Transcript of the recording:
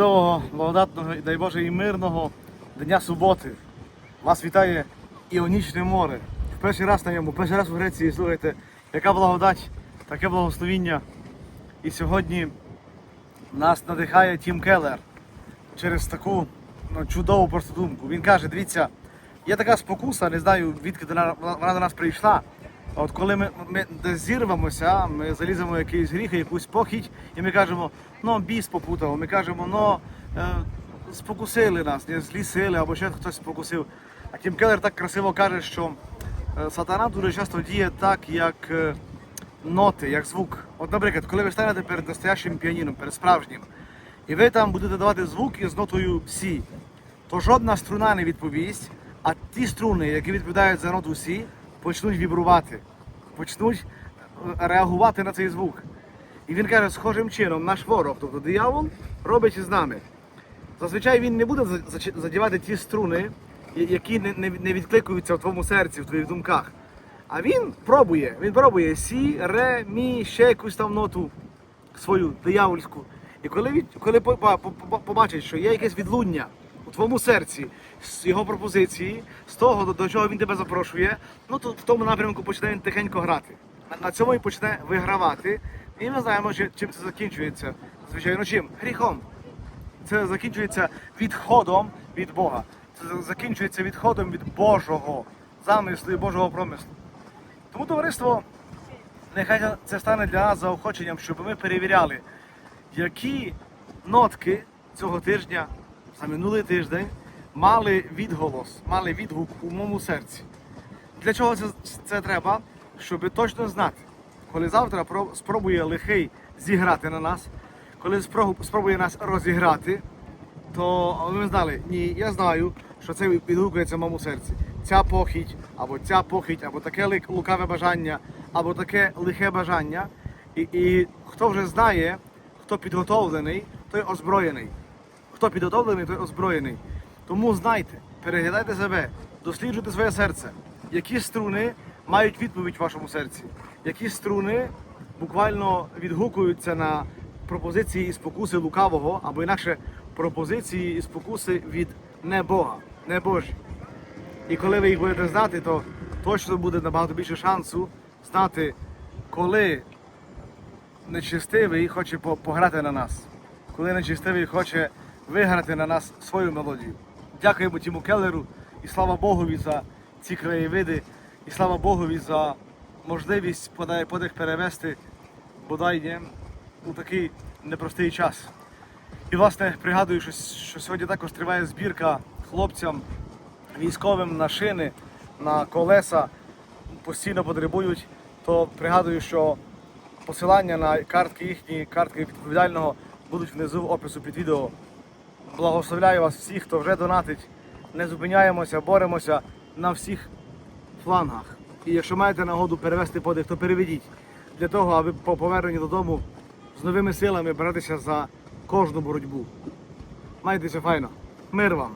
благодатного і дай Боже і мирного Дня суботи. Вас вітає Іонічне море. В перший раз на ньому, перший раз в Греції, слухайте, яка благодать, таке благословіння. І сьогодні нас надихає Тім Келлер через таку ну, чудову просто думку. Він каже: дивіться, є така спокуса, не знаю, відки вона до нас прийшла. А от коли ми, ми зірвемося, ми заліземо в якийсь гріх, якусь похідь, і ми кажемо, ну біс попутав, ми кажемо, ну е, спокусили нас, не злі сили, або ще хтось спокусив. А Тім Келлер так красиво каже, що е, сатана дуже часто діє так, як е, ноти, як звук. От, наприклад, коли ви станете перед настоящим піаніном, перед справжнім, і ви там будете давати звук із нотою Сі, то жодна струна не відповість, а ті струни, які відповідають за ноту Сі, почнуть вібрувати, почнуть е, реагувати на цей звук. І він каже, схожим чином наш ворог, тобто диявол, робить із нами. Зазвичай він не буде задівати ті струни, які не, відкликуються в твоєму серці, в твоїх думках. А він пробує, він пробує сі, ре, мі, ще якусь там ноту свою диявольську. І коли, коли по- по- по- побачить, що є якесь відлуння у твоєму серці з його пропозиції, з того, до, чого він тебе запрошує, ну то в тому напрямку почне він тихенько грати. На, цьому і почне вигравати. І ми знаємо, чи- чим це закінчується. Звичайно, чим? Гріхом. Це закінчується відходом від Бога. Це закінчується відходом від Божого замислу і Божого промислу. Тому товариство, нехай це стане для нас заохоченням, щоб ми перевіряли, які нотки цього тижня, за минулий тиждень, мали відголос, мали відгук у моєму серці. Для чого це, це треба? Щоб точно знати, коли завтра спробує лихий зіграти на нас, коли спробує нас розіграти, то ми знали, ні, я знаю, що це відгукується в моєму серці. Ця похідь, або ця похідь, або таке лукаве бажання, або таке лихе бажання. І, і хто вже знає, хто підготовлений, той озброєний. Хто підготовлений, той озброєний. Тому знайте, переглядайте себе, досліджуйте своє серце, які струни мають відповідь в вашому серці, які струни буквально відгукуються на пропозиції і спокуси лукавого, або інакше пропозиції і спокуси від не Бога, не Божі. І коли ви їх будете знати, то точно буде набагато більше шансу знати, коли нечистивий хоче пограти на нас, коли нечистивий хоче виграти на нас свою мелодію. Дякуємо Тіму Келлеру і слава Богові за ці краєвиди, і слава Богові за можливість подих перевести бодай у такий непростий час. І власне пригадую, що, що сьогодні також триває збірка хлопцям військовим на шини, на колеса постійно потребують, то пригадую, що посилання на картки їхні, картки відповідального будуть внизу в опису під відео. Благословляю вас всіх, хто вже донатить. Не зупиняємося, боремося на всіх флангах. І якщо маєте нагоду перевести подих, то переведіть для того, аби по поверненні додому з новими силами братися за кожну боротьбу. Майтеся файно. Мир вам!